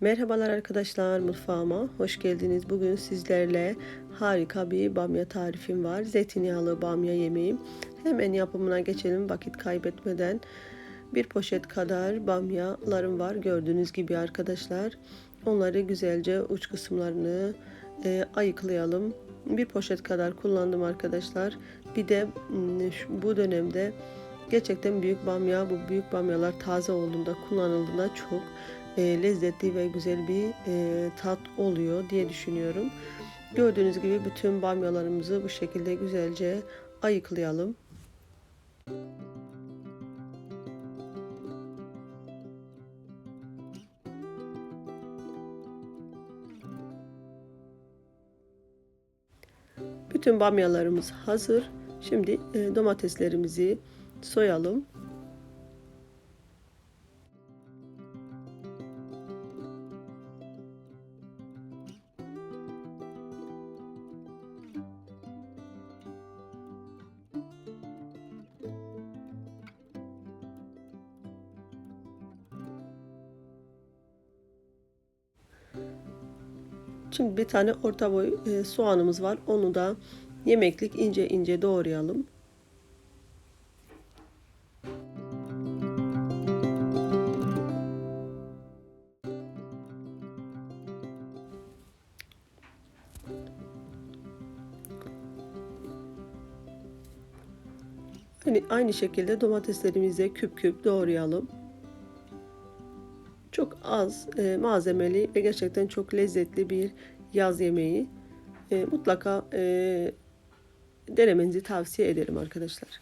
Merhabalar arkadaşlar mutfağıma hoş geldiniz. Bugün sizlerle harika bir bamya tarifim var. Zeytinyağlı bamya yemeğim. Hemen yapımına geçelim vakit kaybetmeden. Bir poşet kadar bamyalarım var gördüğünüz gibi arkadaşlar. Onları güzelce uç kısımlarını e, ayıklayalım. Bir poşet kadar kullandım arkadaşlar. Bir de bu dönemde gerçekten büyük bamya bu büyük bamyalar taze olduğunda kullanıldığında çok e, lezzetli ve güzel bir e, tat oluyor diye düşünüyorum. Gördüğünüz gibi bütün bamyalarımızı bu şekilde güzelce ayıklayalım. Bütün bamyalarımız hazır. Şimdi e, domateslerimizi soyalım. Şimdi bir tane orta boy e, soğanımız var. Onu da yemeklik ince ince doğrayalım. Hani aynı şekilde domateslerimizi küp küp doğrayalım. Az e, malzemeli ve gerçekten çok lezzetli bir yaz yemeği. E, mutlaka e, denemenizi tavsiye ederim arkadaşlar.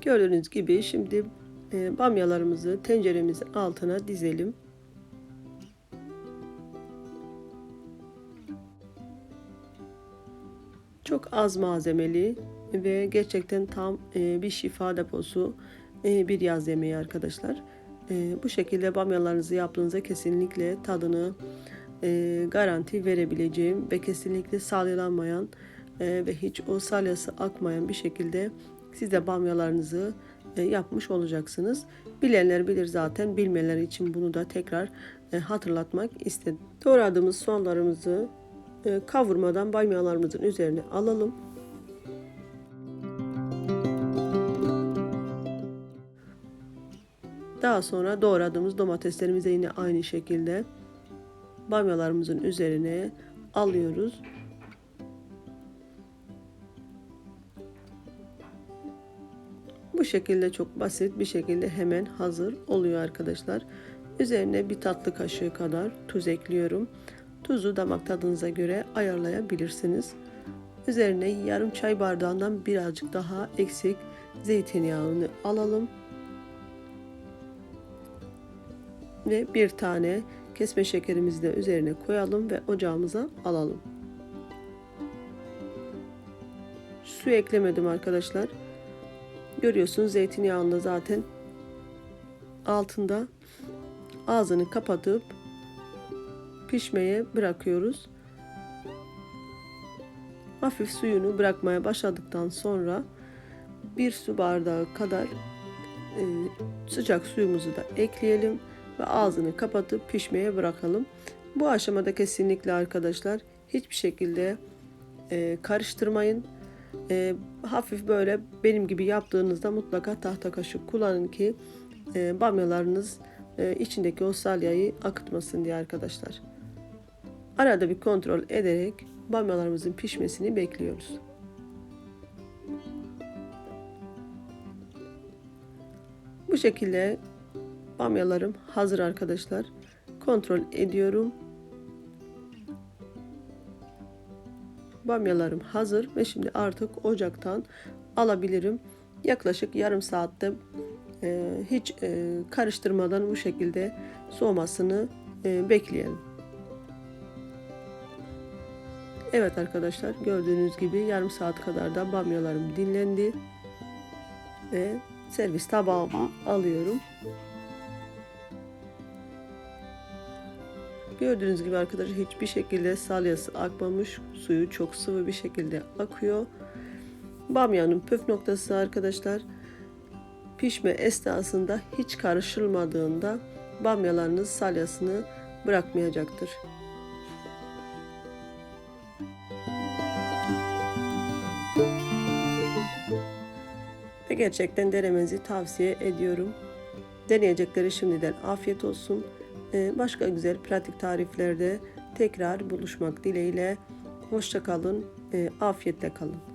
Gördüğünüz gibi şimdi bamyalarımızı tenceremizin altına dizelim. Çok az malzemeli ve gerçekten tam e, bir şifa deposu e, bir yaz yemeği arkadaşlar. E, bu şekilde bamyalarınızı yaptığınızda kesinlikle tadını garanti verebileceğim ve kesinlikle salyalanmayan ve hiç o salyası akmayan bir şekilde siz de bamyalarınızı yapmış olacaksınız. Bilenler bilir zaten. Bilmeyenler için bunu da tekrar e, hatırlatmak istedim. Doğradığımız soğanlarımızı e, kavurmadan bamyalarımızın üzerine alalım. Daha sonra doğradığımız domateslerimizi yine aynı şekilde bamyalarımızın üzerine alıyoruz. Bu şekilde çok basit bir şekilde hemen hazır oluyor arkadaşlar. Üzerine bir tatlı kaşığı kadar tuz ekliyorum. Tuzu damak tadınıza göre ayarlayabilirsiniz. Üzerine yarım çay bardağından birazcık daha eksik zeytinyağını alalım. Ve bir tane kesme şekerimizi de üzerine koyalım ve ocağımıza alalım. Su eklemedim arkadaşlar. Görüyorsunuz zeytinyağında zaten altında ağzını kapatıp pişmeye bırakıyoruz. Hafif suyunu bırakmaya başladıktan sonra bir su bardağı kadar e, sıcak suyumuzu da ekleyelim ve ağzını kapatıp pişmeye bırakalım. Bu aşamada kesinlikle arkadaşlar hiçbir şekilde e, karıştırmayın. E, hafif böyle benim gibi yaptığınızda mutlaka tahta kaşık kullanın ki e, bamyalarınız e, içindeki o salyayı akıtmasın diye arkadaşlar. Arada bir kontrol ederek bamyalarımızın pişmesini bekliyoruz. Bu şekilde bamyalarım hazır arkadaşlar. Kontrol ediyorum. Bamyalarım hazır ve şimdi artık ocaktan alabilirim. Yaklaşık yarım saatte e, hiç e, karıştırmadan bu şekilde soğumasını e, bekleyelim. Evet arkadaşlar gördüğünüz gibi yarım saat kadar da bamyalarım dinlendi. Ve servis tabağıma alıyorum. Gördüğünüz gibi arkadaşlar hiçbir şekilde salyası akmamış. Suyu çok sıvı bir şekilde akıyor. Bamyanın püf noktası arkadaşlar pişme esnasında hiç karışılmadığında bamyalarınız salyasını bırakmayacaktır. Ve gerçekten denemenizi tavsiye ediyorum. Deneyecekleri şimdiden afiyet olsun. Ee, Başka güzel pratik tariflerde tekrar buluşmak dileğiyle. Hoşça kalın, e, afiyetle kalın.